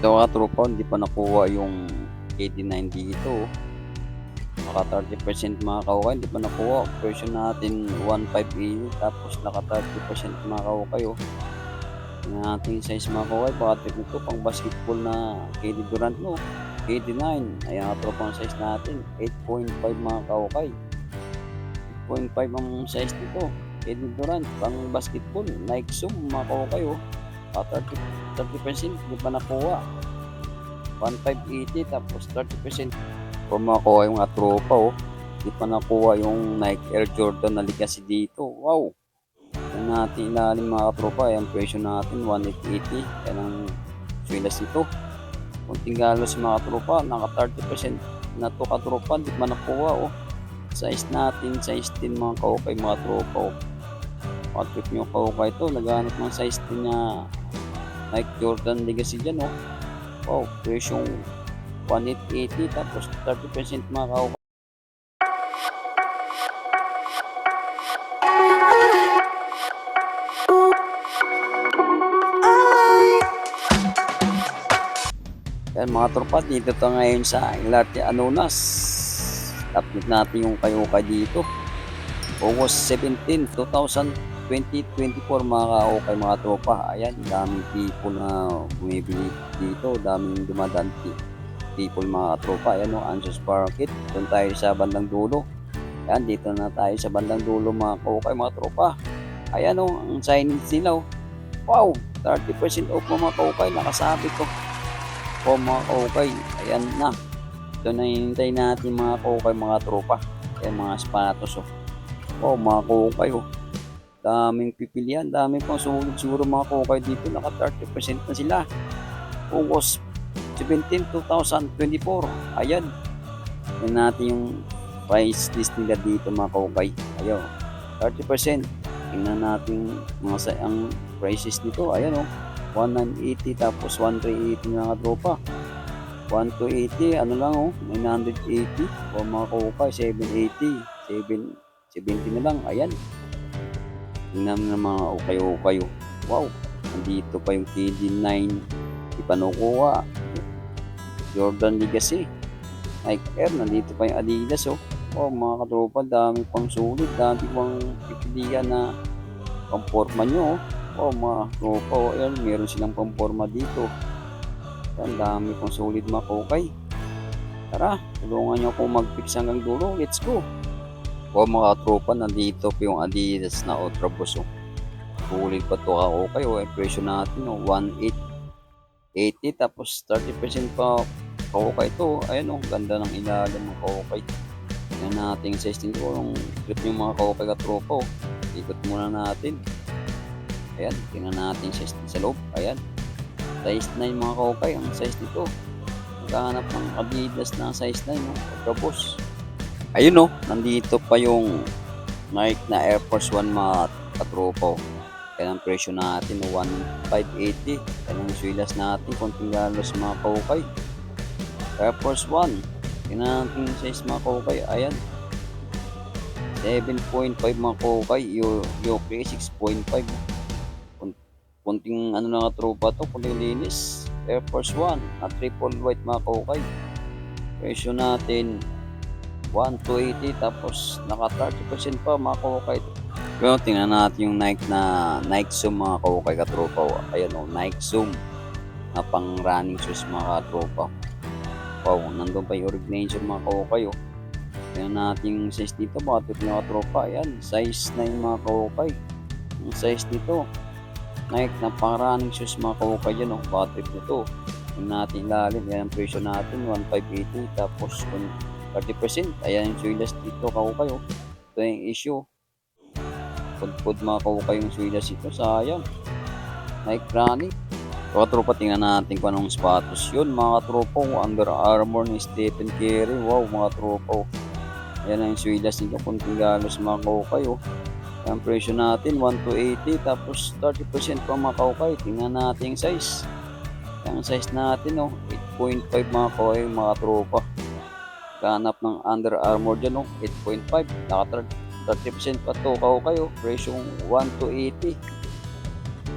Ito mga tropa, hindi pa nakuha yung KD9 dito. Naka 30% mga kaukay, hindi pa nakuha. Version natin 1.580 tapos naka 30% mga kaukay. Oh. Yung ating size mga kaukay, baka trip pang basketball na KD Durant no. KD9, ayan nga tropa ang size natin, 8.5 mga kaukay. 8.5 ang size nito. KD Durant, pang basketball, Nike Zoom mga kaukay. Oh. Ah, 30, 30% hindi pa nakuha. 1,580 tapos 30% o makuha yung mga tropa oh. Hindi pa nakuha yung Nike Air Jordan na legacy dito. Wow! Yan natin ilalim mga tropa. Yan presyo natin 1,880. Yan ang swilas ito. Kunting galos mga tropa. Naka 30% na to katropa. Hindi pa nakuha oh. Size natin, size 10 mga kaukay mga tropa oh. Patrip nyo kaukay ito. Laganap ng size 10 na Nike Jordan Legacy dyan, oh. Wow, presyong 1,880 tapos 30% mga kaukay. Yan mga tropa, dito to ngayon sa Ilarte Anonas. Update natin yung kayukay dito. August 17, 2024 mga kaukay mga tropa. Ayan, daming people na bumibili dito. Daming dumadaan people mga tropa. Ayan o, Ansos Market. Doon tayo sa bandang dulo. Ayan, dito na tayo sa bandang dulo mga kaukay mga tropa. Ayan o, ang signage nila o. Wow, 30% off mga kaukay. Nakasabit ko. O mga kaukay, ayan na. Ito na hinintay natin mga kaukay mga tropa. Ayan mga sapatos o. Oh, mga kukay oh. Daming pipilian, daming pang sulit siguro mga kukay dito. Naka 30% na sila. August 17, 2024. Ayan. Yan natin yung price list nila dito mga kukay. Ayun. 30%. Tingnan natin mga sa ang prices nito. Ayan oh. 1980 tapos 1380 mga tropa. 1280 ano lang oh 980 o mga kukay 780 7 70 na lang, ayan. Tingnan mo ng mga ukay-ukay. oh. Wow, nandito pa yung KD9. Di pa nakuha. Jordan Legacy. Nike Air, nandito pa yung Adidas. Oh. Wow, mga katropa, dami pang sulit. Dami pang pipilian na pamporma nyo. Oh. Wow, mga tropa. Oh. Ayan, meron silang pamporma dito. Ayan, dami pang sulit mga kukay. Tara, tulungan nyo akong mag-fix hanggang dulo. Let's go! O mga tropa, nandito po yung Adidas na Ultra Boost. Oh. Sulit pa to ako kayo. Eh, presyo natin, oh, 1,880 tapos 30% pa kahukay ito. Ayan oh, ganda ng ilalim ng kahukay. Yan natin size din ko. Yung trip yung mga kahukay ka tropa. Oh. Ikot muna natin. Ayan, tingnan natin size sa loob. Ayan. Size 9 mga kahukay. Ang size nito. Naghahanap ng Adidas na size 9. Oh. Ultra Boost. Ayun oh, nandito pa yung Nike na Air Force One mga katropa. oh. Kaya ang presyo natin, 1,580. Kaya ang swilas natin, konting galos mga kaukay. Air Force One. Tingnan natin size mga kaukay. Ayan. 7.5 mga kaukay. Yo, yo 6.5. Kun- Kunting ano na nga tropa to, kunting linis. Air Force One na triple white mga kaukay. Presyo natin, 1 to 80 tapos naka 30% pa mga kawakay. Pero tingnan natin yung Nike na Nike Zoom mga kawakay katropa. oh. Ayan o, Nike Zoom na pang running shoes mga katropa. Wow, nandun pa yung origination mga kawakay. Oh. Tingnan natin yung size dito mga katropa. Ayan, size na yung mga kawakay. Yung size dito. Nike na pang running shoes mga kawakay yan. Oh. Baka trip nito. Tingnan natin ilalim. Yan ang presyo natin. 1,580 tapos kung 30%. Ayan yung swilas dito kaukay oh. Ito yung issue. Pudpud mga kaukay yung swilas ito. Sayang. Nike running. Mga tropa, tingnan natin kung anong sapatos yun. Mga tropa, oh, Under Armour ni Stephen Curry. Wow, mga tropa. Oh. Ayan ang swilas nito. Kunting galos mga kaukay. Oh. Ang presyo natin, 1 to 80. Tapos 30% pa mga kaukay. Tingnan natin yung size. Ang size natin, oh, 8.5 mga kaukay, mga tropa. Ganap ng Under Armour dyan, oh, 8.5. Naka 30% pa to kao kayo. Presyo 1 to 80.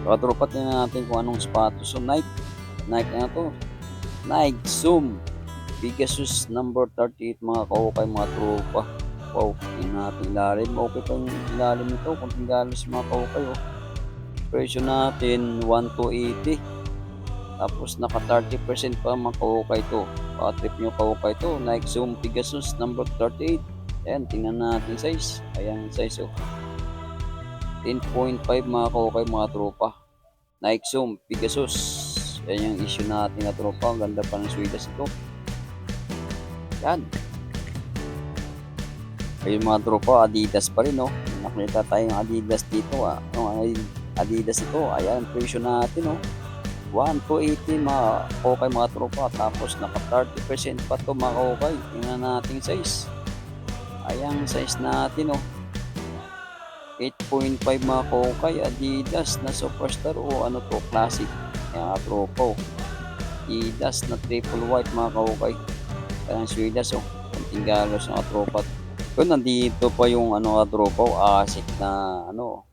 Katropa tingnan natin kung anong sapatos. So Nike. Nike na to. Nike Zoom Pegasus number 38 mga kaukay mga tropa. Wow, tingnan natin ilalim. Okay pa yung ilalim nito. Kunting galos mga kaukay. Oh. Presyo natin 1 to 80. Tapos naka 30% pa mga kaukay to. Patrip nyo kaukay to. Nike Zoom Pegasus number 38. Ayan, tingnan natin size. Ayan size oh. 10.5 mga kaukay mga tropa. Nike Zoom Pegasus. Yan yung issue natin na tropa. Ang ganda pa ng Swedish ito. Yan. Ayun mga tropa, Adidas pa rin, no? Nakita tayong Adidas dito, ah. Ano, Adidas ito, ayan, presyo natin, no? 1 to 80 mga okay mga tropa. Tapos naka 30% pa to mga okay. Tingnan natin size. Ayan size natin, no? 8.5 mga okay. Adidas na superstar o ano to, classic. Mga tropa, oh. Adidas na triple white mga okay. Ayan Swedish, oh. Kunting galos ng tropa. Kung nandito pa yung ano tropa, oh, asik na ano,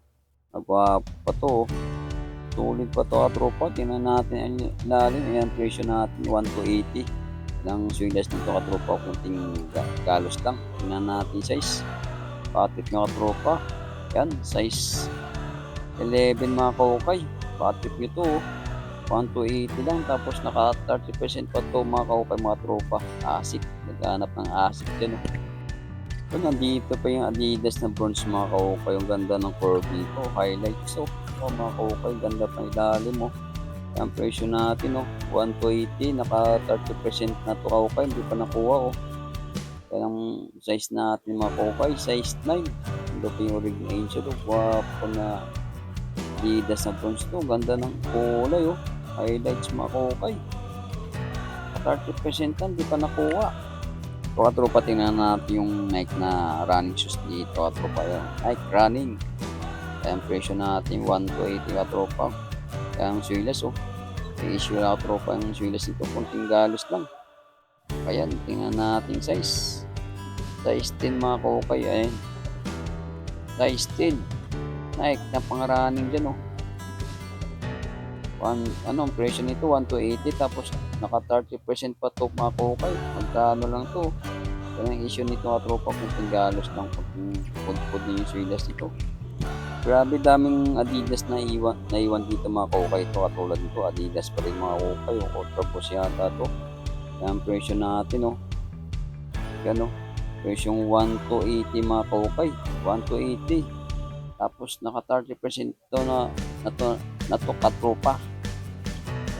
nagwa pa to. oh. Tulid pa to tropa. Tingnan natin ang ilalim. Ayan presyo natin 1 to 80 ng Swedish nito katropa. Kunting ga- galos lang. Tingnan natin size. Patit nga katropa. Yan, size 11 mga kaukay. Patit nyo to. oh. 1 to 80 lang tapos naka 30% pa to mga kaukay mga tropa asik naghanap ng asik dyan oh. So, nandito pa yung Adidas na bronze mga kaukay yung ganda ng curve nito highlights oh, oh mga kaukay ganda pa yung ilalim oh ang presyo natin oh 1 to 80 naka 30% na to kaukay hindi pa nakuha oh yan ang size natin mga kaukay size 9 ito pa yung original angel oh wapo na Adidas na bronze to ganda ng kulay oh highlights mga kukay. 30% lang, di pa nakuha. So, katropa, tingnan natin yung Nike na running shoes dito, katropa. Yung Nike running. Kaya ang presyo natin, 1 to 80 katropa. Kaya ang suilas, oh. I-issue na katropa yung suilas nito. Kunting galos lang. Kaya, tingnan natin size. Size 10 mga kukay, ayan. Size 10. Nike na pang running dyan, oh one, ano, ang presyo nito 1 to 80 tapos naka 30% pa to mga kukay. Magkano lang to? Yan ang issue nito mga tropa kung tinggalos lang kung pud-pud din yung swilas nito. Grabe daming Adidas na iwan, na iwan dito mga kukay to katulad nito Adidas pa rin mga kukay o Ultra Boost yata to. Yan ang presyo natin oh. Yan oh. Presyong 1 to 80 mga kukay. 1 to 80. Tapos naka 30% to na na to, na to katropa.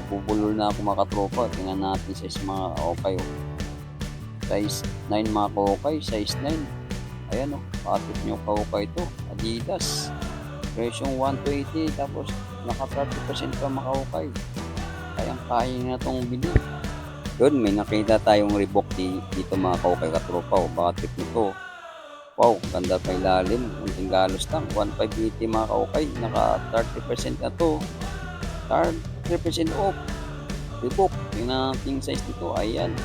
Nabubulol na ako mga katropa. Tingnan natin size mga okay. Oh. Size 9 mga okay. Size 9. Ayan oh. Patit nyo kaukay to. Adidas. Presyong 1 to 80. Tapos naka 30% pa makaukay. Kayang kaya na itong bili. Yun, may nakita tayong Reebok di- dito mga kaukay katropa. Oh. Patit nito. Wow, ganda pa ilalim. Kunting galos lang. 1,580 mga kaukay. Naka 30% na to. 30% off. Natin yung size nito. Ayan.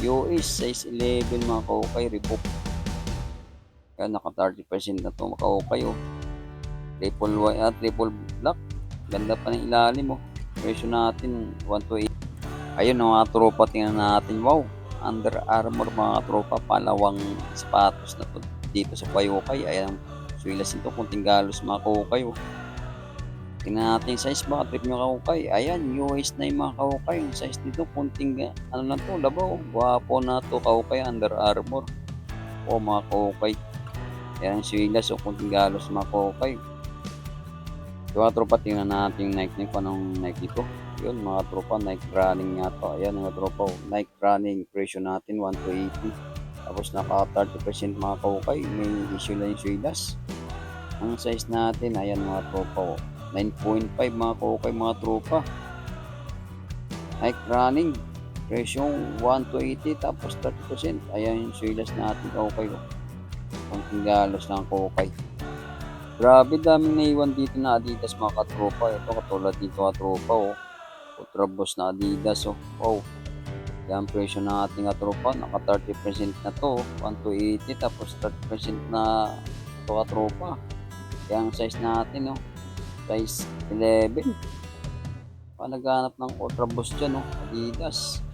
US size 11 mga kaukay. Reebok. Kaya naka 30% na to mga kaukay. Oh. Triple white at triple black. Ganda pa ng ilalim. Oh. Presyo natin 1 to 8. Ayun mga tropa. Tingnan natin. Wow. Under Armour mga tropa palawang sapatos na to dito sa Payukay ayan suilas ito kunting galos mga kaukay oh. tingnan natin yung size baka trip nyo kaukay ayan US na yung mga kaukay yung size nito kunting ano lang to labaw guwapo na to kaukay Under Armour o mga kaukay ayan suilas o kunting galos mga kaukay so mga tropa tingnan natin yung Nike Nike anong Nike ito yun mga tropa Nike running nga to. Ayan mga tropa oh, Nike running presyo natin 1 to 80 tapos naka 30% mga kaukay may issue lang yung suilas ang size natin ayan mga tropa oh, 9.5 mga kaukay mga tropa. Nike running presyong 1 to 80 tapos 30% ayan yung suilas natin kaukay oh. konting galos lang kaukay Grabe daming naiwan dito na Adidas mga katropa. Ito katulad dito katropa oh. Ultra Boost na Adidas oh. Wow. Yan presyo ng ating katropa. Naka 30% na to. 1 to 80 tapos 30% na to katropa. Yan ang size natin oh. Size 11. pa naghanap ng Ultra Boost dyan, no? Adidas.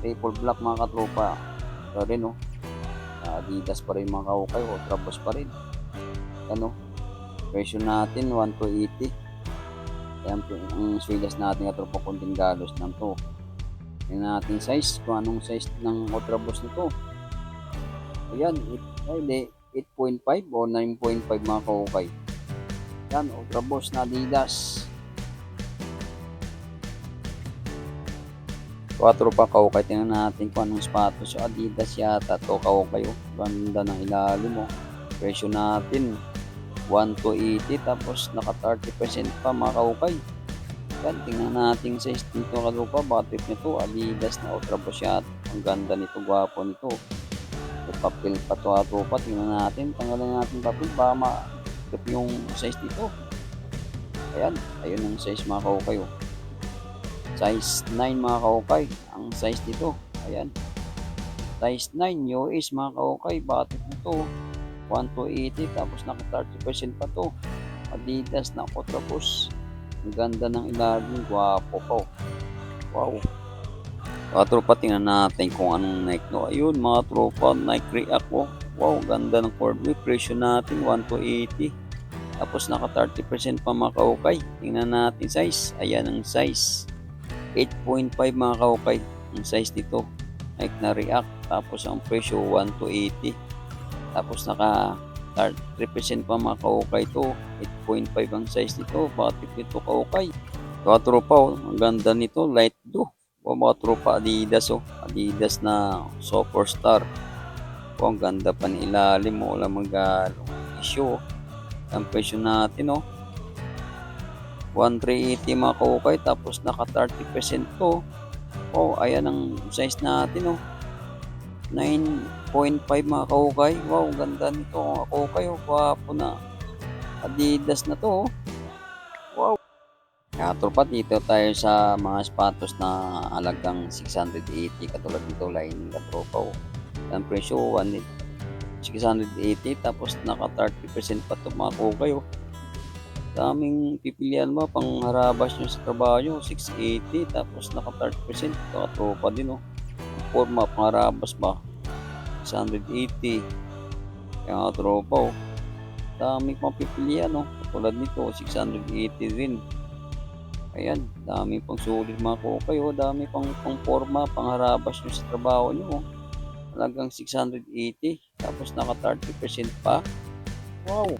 Triple black mga katropa. Ito rin, no? Adidas pa rin mga kaukay. Ultra Boost pa rin. Ano? Presyo natin, 1 to 80. Ayan po, ang swilas natin katropa kunting galos lang to. Tingnan natin size, kung anong size ng Ultra Boost nito. Ayan, it, ay, di, 8.5 o 9.5 mga kaukay. Yan, Ultra Boost na Adidas. 4 pa kaukay. Tingnan natin kung anong sapatos. So, Adidas yata to kaukay. Oh. Ganda ng ilalim mo. Presyo natin 1 to 80 tapos naka 30% pa mga kaukay. Yan, tingnan natin size nito kalupa. Bakit nito? Adidas na Ultra Boost yata. Ang ganda nito, gwapo nito. May pa to ato pa. Tingnan natin. Tanggalin natin papel. Baka ma yung size dito. Ayan. Ayun ang size mga kaukay. Oh. Size 9 mga kaukay. Ang size dito. Ayan. Size 9 US mga kaukay. Bakit nito? 1 to 80 tapos naka 30% pa to. Adidas na Ultra Boost. Ang ganda ng ilalim. Gwapo pa. Wow. Mga tropa, tingnan natin kung anong Nike no. Ayun, mga tropa, Nike React oh. Wow, ganda ng cord weight. Presyo natin, 1 to 80. Tapos naka 30% pa mga kaukay. Tingnan natin size. Ayan ang size. 8.5 mga kaukay. Ang size dito. Nike na React. Tapos ang presyo, 1 to 80. Tapos naka 30% pa mga kaukay to. 8.5 ang size nito. Bakit ito kaukay? Mga tropa, oh. ang ganda nito. Light blue. O mga tropa Adidas oh. Adidas na Superstar. O ang ganda pa ng ilalim mo. Wala magalong issue. oh. Ang presyo natin oh. 1,380 mga kaukay. Tapos naka 30% to. Oh, ayan ang size natin oh. 9.5 mga kaukay. Wow, ganda nito mga kaukay. Oh, Gwapo na. Adidas na to oh. Wow. Kaya tropa, dito tayo sa mga sapatos na halagang 680 katulad nito line katropa. Oh. Ang presyo 1 680 tapos naka 30% pa ito mga kukay. Oh. Daming pipilian mo pang harabas nyo sa trabaho nyo, 680 tapos naka 30% katropa din oh. Forma pang harabas ba 680 kaya nga tropa oh. Daming pang pipilian oh. Katulad nito 680 din. Ayan, dami pang sulit mga kukay, oh. dami pang, pang forma, pang harabas nyo sa trabaho nyo. Oh. Halagang 680, tapos naka 30% pa. Wow!